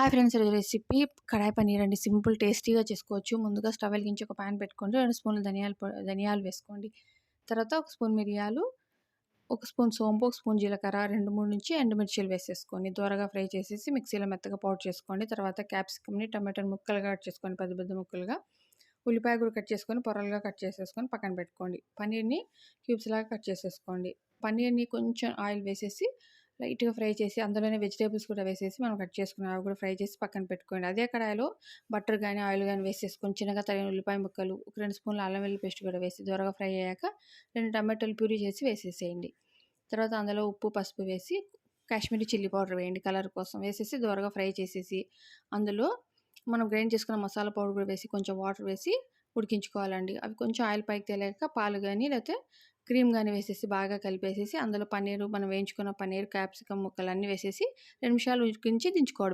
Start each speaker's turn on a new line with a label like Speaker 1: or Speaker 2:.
Speaker 1: Hi friends ఈరోజు recipe kadai paneer అండి. Simple టేస్టీగా చేసుకోవచ్చు. ముందుగా స్టవ్ వెలిగించి ఒక ప్యాన్ పెట్టుకోండి. రెండు స్పూన్లు ధనియాలు ధనియాలు వేసుకోండి. తర్వాత ఒక స్పూన్ మిరియాలు ఒక స్పూన్ సోంపు ఒక స్పూన్ జీలకర్ర రెండు మూడు నుంచి ఎండుమిర్చీలు వేసేసుకోండి. దూరగా ఫ్రై చేసేసి మిక్సీలో మెత్తగా పౌడర్ చేసుకోండి. తర్వాత క్యాప్సికమ్ని టమాటాని ముక్కలుగా కట్ చేసుకోండి పెద్ద పెద్ద ముక్కలుగా ఉల్లిపాయ కూడా కట్ చేసుకొని పొరలుగా కట్ చేసేసుకొని పక్కన పెట్టుకోండి. పన్నీర్ని క్యూబ్స్ లాగా కట్ చేసేసుకోండి. పన్నీర్ని కొంచెం ఆయిల్ వేసేసి లైట్గా ఫ్రై చేసి అందులోనే వెజిటేబుల్స్ కూడా వేసేసి మనం కట్ చేసుకున్నాం. అవి కూడా ఫ్రై చేసి పక్కన పెట్టుకోండి. అదే కడాయిలో బటర్ కానీ ఆయిల్ కానీ వేసేసుకొని చిన్నగా తగిన ఉల్లిపాయ ముక్కలు ఒక రెండు స్పూన్లు అల్లం వెల్లి పేస్ట్ కూడా వేసి దూరగా ఫ్రై అయ్యాక రెండు టమాటోలు ప్యూరీ చేసి వేసేసేయండి. తర్వాత అందులో ఉప్పు పసుపు వేసి కాశ్మీరీ చిల్లీ పౌడర్ వేయండి కలర్ కోసం. వేసేసి దూరగా ఫ్రై చేసేసి అందులో మనం గ్రైండ్ చేసుకున్న మసాలా పౌడర్ కూడా వేసి కొంచెం వాటర్ వేసి ఉడికించుకోవాలండి. అవి కొంచెం ఆయిల్ పైకి తెలియక పాలు కానీ లేకపోతే క్రీమ్ కానీ వేసేసి బాగా కలిపేసేసి అందులో పన్నీరు మనం వేయించుకున్న పన్నీర్ క్యాప్సికమ్ ముక్కలన్నీ వేసేసి రెండు నిమిషాలు ఉడికించి దించుకోవడం